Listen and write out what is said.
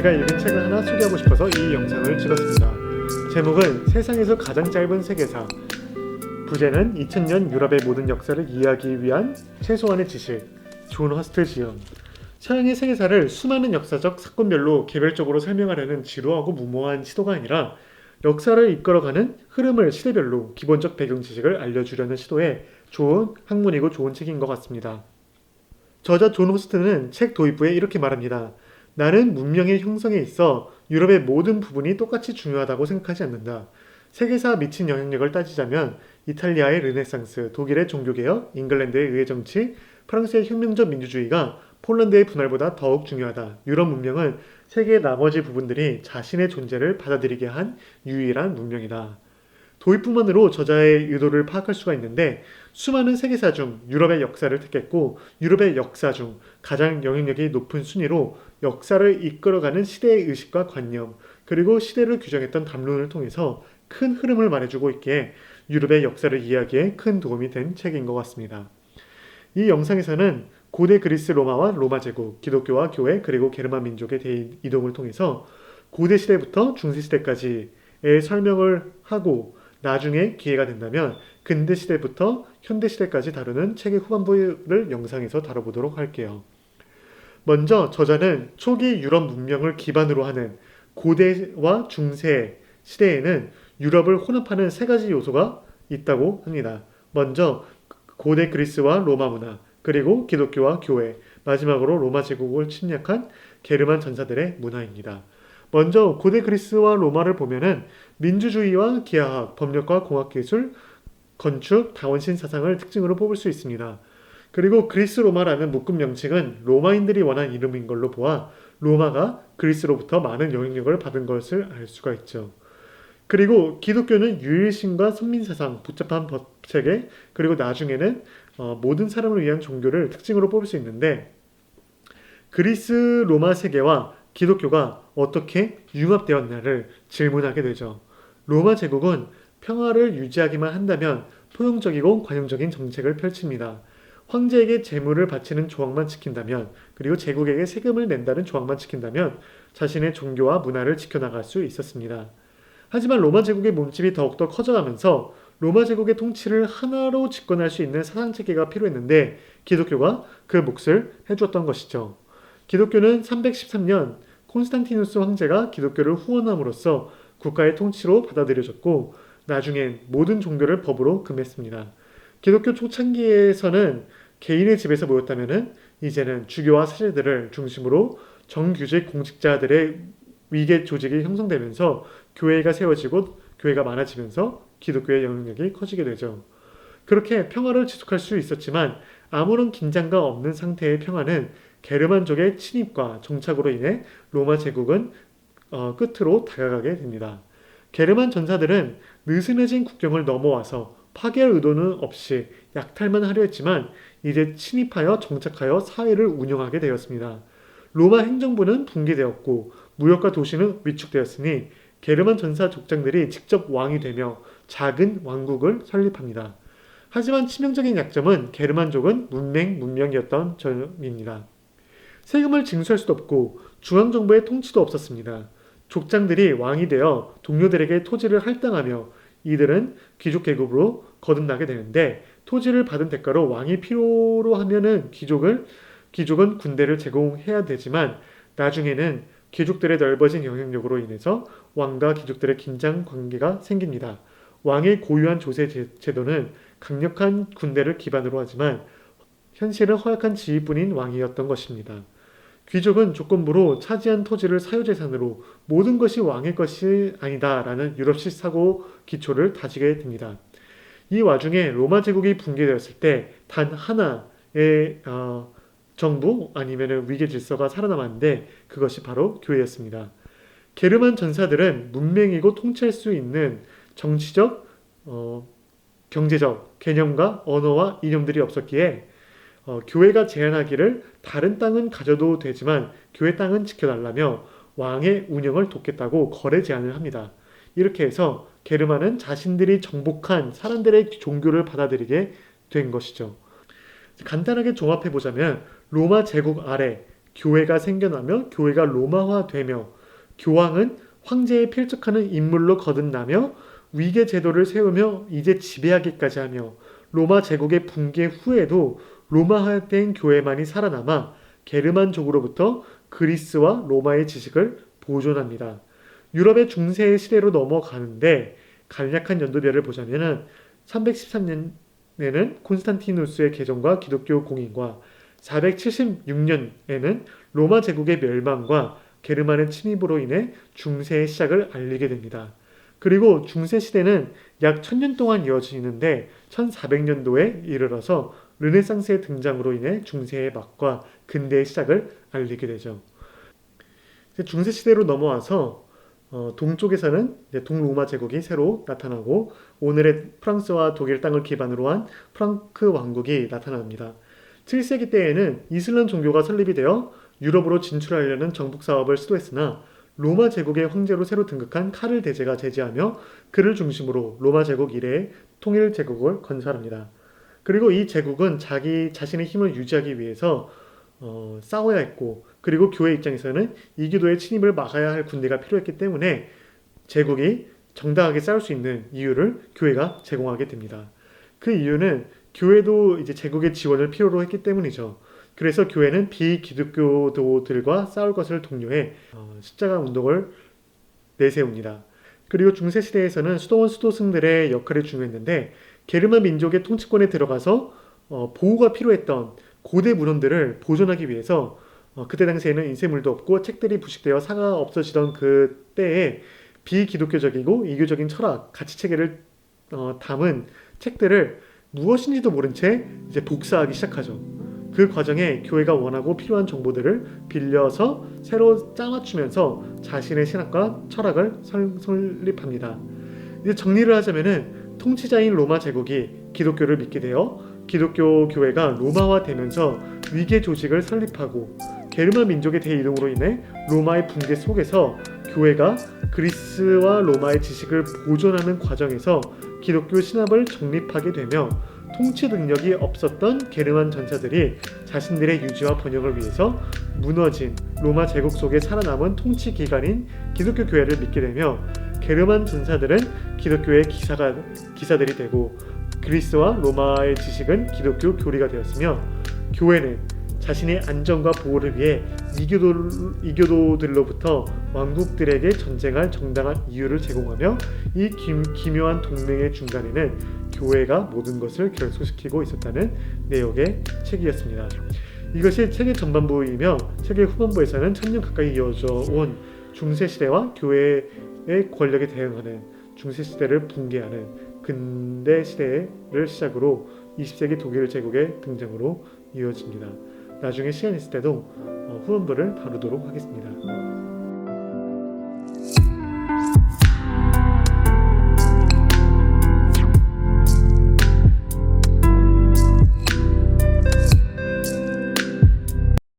제가 읽은 책을 하나 소개하고 싶어서 이 영상을 찍었습니다. 제목은 세상에서 가장 짧은 세계사. 부제는 2000년 유럽의 모든 역사를 이해하기 위한 최소한의 지식. 존 허스트 지음. 서양의 세계사를 수많은 역사적 사건별로 개별적으로 설명하려는 지루하고 무모한 시도가 아니라 역사를 이끌어가는 흐름을 시대별로 기본적 배경 지식을 알려주려는 시도에 좋은 학문이고 좋은 책인 것 같습니다. 저자 존 호스트는 책 도입부에 이렇게 말합니다. 나는 문명의 형성에 있어 유럽의 모든 부분이 똑같이 중요하다고 생각하지 않는다. 세계사 미친 영향력을 따지자면 이탈리아의 르네상스, 독일의 종교개혁, 잉글랜드의 의회 정치, 프랑스의 혁명적 민주주의가 폴란드의 분할보다 더욱 중요하다. 유럽 문명은 세계의 나머지 부분들이 자신의 존재를 받아들이게 한 유일한 문명이다. 도입부만으로 저자의 의도를 파악할 수가 있는데 수많은 세계사 중 유럽의 역사를 택했고 유럽의 역사 중 가장 영향력이 높은 순위로 역사를 이끌어가는 시대의 의식과 관념 그리고 시대를 규정했던 담론을 통해서 큰 흐름을 말해주고 있기에 유럽의 역사를 이해하기에 큰 도움이 된 책인 것 같습니다. 이 영상에서는 고대 그리스 로마와 로마 제국, 기독교와 교회 그리고 게르만 민족의 대 이동을 통해서 고대 시대부터 중세 시대까지의 설명을 하고 나중에 기회가 된다면 근대 시대부터 현대 시대까지 다루는 책의 후반부를 영상에서 다뤄보도록 할게요. 먼저 저자는 초기 유럽 문명을 기반으로 하는 고대와 중세 시대에는 유럽을 혼합하는 세 가지 요소가 있다고 합니다. 먼저 고대 그리스와 로마 문화, 그리고 기독교와 교회, 마지막으로 로마 제국을 침략한 게르만 전사들의 문화입니다. 먼저 고대 그리스와 로마를 보면은 민주주의와 기하학, 법률과 공학기술, 건축, 다원신 사상을 특징으로 뽑을 수 있습니다. 그리고 그리스 로마라는 묶음 명칭은 로마인들이 원한 이름인 걸로 보아 로마가 그리스로부터 많은 영향력을 받은 것을 알 수가 있죠. 그리고 기독교는 유일신과 선민사상, 복잡한 법체계, 그리고 나중에는 어, 모든 사람을 위한 종교를 특징으로 뽑을 수 있는데 그리스 로마 세계와 기독교가 어떻게 융합되었나를 질문하게 되죠. 로마 제국은 평화를 유지하기만 한다면 포용적이고 관용적인 정책을 펼칩니다. 황제에게 재물을 바치는 조항만 지킨다면 그리고 제국에게 세금을 낸다는 조항만 지킨다면 자신의 종교와 문화를 지켜나갈 수 있었습니다. 하지만 로마 제국의 몸집이 더욱더 커져가면서 로마 제국의 통치를 하나로 집권할 수 있는 사상 체계가 필요했는데 기독교가 그 몫을 해주었던 것이죠. 기독교는 313년 콘스탄티누스 황제가 기독교를 후원함으로써 국가의 통치로 받아들여졌고 나중엔 모든 종교를 법으로 금했습니다. 기독교 초창기에서는 개인의 집에서 모였다면은 이제는 주교와 사제들을 중심으로 정규직 공직자들의 위계 조직이 형성되면서 교회가 세워지고 교회가 많아지면서 기독교의 영향력이 커지게 되죠. 그렇게 평화를 지속할 수 있었지만 아무런 긴장과 없는 상태의 평화는 게르만족의 침입과 정착으로 인해 로마 제국은 어, 끝으로 다가가게 됩니다. 게르만 전사들은 느슨해진 국경을 넘어와서 파괴할 의도는 없이 약탈만 하려 했지만 이제 침입하여 정착하여 사회를 운영하게 되었습니다. 로마 행정부는 붕괴되었고 무역과 도시는 위축되었으니 게르만 전사 족장들이 직접 왕이 되며 작은 왕국을 설립합니다. 하지만 치명적인 약점은 게르만족은 문맹 문명이었던 점입니다. 세금을 징수할 수도 없고 중앙정부의 통치도 없었습니다. 족장들이 왕이 되어 동료들에게 토지를 할당하며 이들은 귀족 계급으로 거듭나게 되는데 토지를 받은 대가로 왕이 필요로 하면은 귀족을 귀족은 군대를 제공해야 되지만 나중에는 귀족들의 넓어진 영향력으로 인해서 왕과 귀족들의 긴장 관계가 생깁니다. 왕의 고유한 조세 제도는 강력한 군대를 기반으로 하지만 현실은 허약한 지휘뿐인 왕이었던 것입니다. 귀족은 조건부로 차지한 토지를 사유재산으로 모든 것이 왕의 것이 아니다라는 유럽식 사고 기초를 다지게 됩니다. 이 와중에 로마 제국이 붕괴되었을 때 단 하나의 어, 정부 아니면 위계 질서가 살아남았는데 그것이 바로 교회였습니다. 게르만 전사들은 문명이고 통치할 수 있는 정치적, 어, 경제적 개념과 언어와 이념들이 없었기에 어, 교회가 제안하기를 다른 땅은 가져도 되지만 교회 땅은 지켜달라며 왕의 운영을 돕겠다고 거래 제안을 합니다. 이렇게 해서 게르만은 자신들이 정복한 사람들의 종교를 받아들이게 된 것이죠. 간단하게 종합해 보자면 로마 제국 아래 교회가 생겨나며 교회가 로마화되며 교황은 황제에 필적하는 인물로 거듭나며 위계 제도를 세우며 이제 지배하기까지 하며 로마 제국의 붕괴 후에도 로마화된 교회만이 살아남아 게르만족으로부터 그리스와 로마의 지식을 보존합니다. 유럽의 중세 시대로 넘어가는데 간략한 연도별을 보자면은 313년에는 콘스탄티누스의 개정과 기독교 공인과 476년에는 로마 제국의 멸망과 게르만의 침입으로 인해 중세의 시작을 알리게 됩니다. 그리고 중세 시대는 약 1000년 동안 이어지는데 1400년도에 이르러서 르네상스의 등장으로 인해 중세의 막과 근대의 시작을 알리게 되죠. 중세 시대로 넘어와서 어, 동쪽에서는 동로마 제국이 새로 나타나고 오늘의 프랑스와 독일 땅을 기반으로 한 프랑크 왕국이 나타납니다. 7세기 때에는 이슬람 종교가 설립이 되어 유럽으로 진출하려는 정복 사업을 시도했으나 로마 제국의 황제로 새로 등극한 카를 대제가 제지하며 그를 중심으로 로마 제국 이래의 통일 제국을 건설합니다. 그리고 이 제국은 자기 자신의 힘을 유지하기 위해서 어, 싸워야 했고 그리고 교회 입장에서는 이교도의 침입을 막아야 할 군대가 필요했기 때문에 제국이 정당하게 싸울 수 있는 이유를 교회가 제공하게 됩니다. 그 이유는 교회도 이제 제국의 지원을 필요로 했기 때문이죠. 그래서 교회는 비기독교도들과 싸울 것을 독려해 어, 십자가 운동을 내세웁니다. 그리고 중세 시대에서는 수도원 수도승들의 역할이 중요했는데 게르만 민족의 통치권에 들어가서 어, 보호가 필요했던 고대 문헌들을 보존하기 위해서 어, 그때 당시에는 인쇄물도 없고 책들이 부식되어 사가 없어지던 그 때에 비기독교적이고 이교적인 철학, 가치 체계를 어, 담은 책들을 무엇인지도 모른 채 이제 복사하기 시작하죠. 그 과정에 교회가 원하고 필요한 정보들을 빌려서 새로 짜맞추면서 자신의 신학과 철학을 설, 설립합니다. 이제 정리를 하자면은 통치자인 로마 제국이 기독교를 믿게 되어 기독교 교회가 로마화 되면서 위계 조직을 설립하고 게르만 민족의 대이동으로 인해 로마의 붕괴 속에서 교회가 그리스와 로마의 지식을 보존하는 과정에서 기독교 신학을 정립하게 되며 통치 능력이 없었던 게르만 전사들이 자신들의 유지와 번영을 위해서 무너진 로마 제국 속에 살아남은 통치 기관인 기독교 교회를 믿게 되며 게르만 전사들은 기독교의 기사가 기사들이 되고 그리스와 로마의 지식은 기독교 교리가 되었으며 교회는 자신의 안전과 보호를 위해 이교도, 이교도들로부터 왕국들에게 전쟁할 정당한 이유를 제공하며 이 기, 기묘한 동맹의 중간에는 교회가 모든 것을 결속시키고 있었다는 내용의 책이었습니다. 이것이 책의 전반부이며 책의 후반부에서는 천년 가까이 이어져 온 중세 시대와 교회의 권력에 대응하는 중세 시대를 붕괴하는 근대 시대를 시작으로 20세기 독일 제국의 등장으로 이어집니다. 나중에 시간 있을 때도 어, 후원부를 다루도록 하겠습니다.